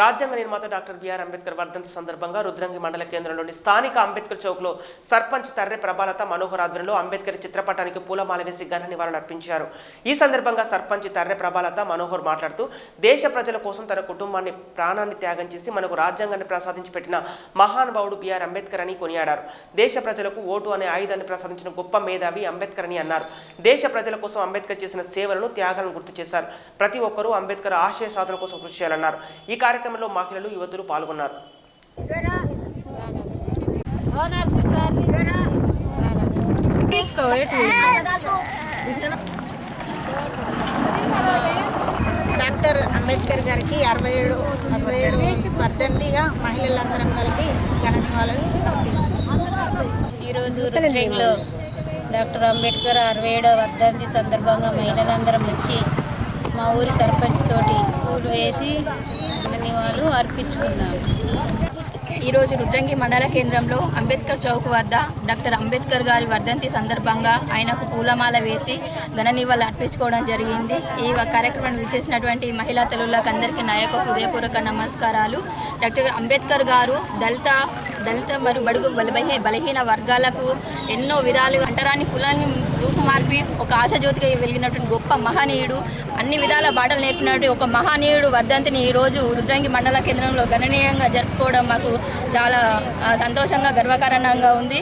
రాజ్యాంగ నిర్మాత doctor BR Ambedkar వర్ధంతి సందర్భంగా రుద్రంగి మండల కేంద్రంలోని స్థానిక అంబేద్కర్ చౌక్లో సర్పంచ్ తర్రె ప్రభాలత మనోహర్ ఆధ్వర్యంలో అంబేద్కర్ చిత్రపటానికి పూలమాల వేసి ఘన నివాళులు అర్పించారు. ఈ సందర్భంగా సర్పంచ్ తర్రె ప్రభాలత మనోహర్ మాట్లాడుతూ దేశ ప్రజల కోసం తన కుటుంబాన్ని ప్రాణాన్ని త్యాగం చేసి మనకు రాజ్యాంగాన్ని ప్రసాదించి పెట్టిన మహానుభావుడు బిఆర్ అంబేద్కర్ అని కొనియాడారు. దేశ ప్రజలకు ఓటు అనే ఆయుధాన్ని ప్రసాదించిన గొప్ప మేధావి అంబేద్కర్ అని అన్నారు. దేశ ప్రజల కోసం అంబేద్కర్ చేసిన సేవలను త్యాగాలను గుర్తు చేశారు. ప్రతి ఒక్కరూ అంబేద్కర్ ఆశయ సాధన కోసం కృషి చేయాలన్నారు. ఈ కార్యక్రమంలో మహిళలు యువతులు పాల్గొన్నారు. డాక్టర్ అంబేద్కర్ గారికి అరవై ఏడు అరవై ఏడు వర్ధంతిగా మహిళలందరం కలిపి ఘన నివాళులు ఈరోజు ట్రైన్లో డాక్టర్ అంబేద్కర్ అరవై ఏడవ వర్ధంతి సందర్భంగా మహిళలందరం వచ్చి మా ఊరి సర్పంచ్ తోటి పూలు వేసి అర్పించుకున్నాము. ఈరోజు రుద్రంగి మండల కేంద్రంలో అంబేద్కర్ చౌక్ వద్ద డాక్టర్ అంబేద్కర్ గారి వర్ధంతి సందర్భంగా ఆయనకు పూలమాల వేసి ఘన నివాళులు అర్పించుకోవడం జరిగింది. ఈ కార్యక్రమాన్ని విచ్చేసినటువంటి మహిళా తల్లులకు అందరికీ నాయక హృదయపూర్వక నమస్కారాలు. డాక్టర్ అంబేద్కర్ గారు దళిత దళిత మరియు బడుగు బలహీ బలహీన వర్గాలకు ఎన్నో విధాలుగా అంటరాని కులాన్ని రూపుమార్పి ఒక ఆశాజ్యోతిగా వెలిగినటువంటి గొప్ప మహనీయుడు. అన్ని విధాల బాటలు నేర్పినటువంటి ఒక మహనీయుడు వర్ధంతిని ఈరోజు రుద్రంగి మండల కేంద్రంలో గణనీయంగా జరుపుకోవడం మాకు చాలా సంతోషంగా గర్వకారణంగా ఉంది.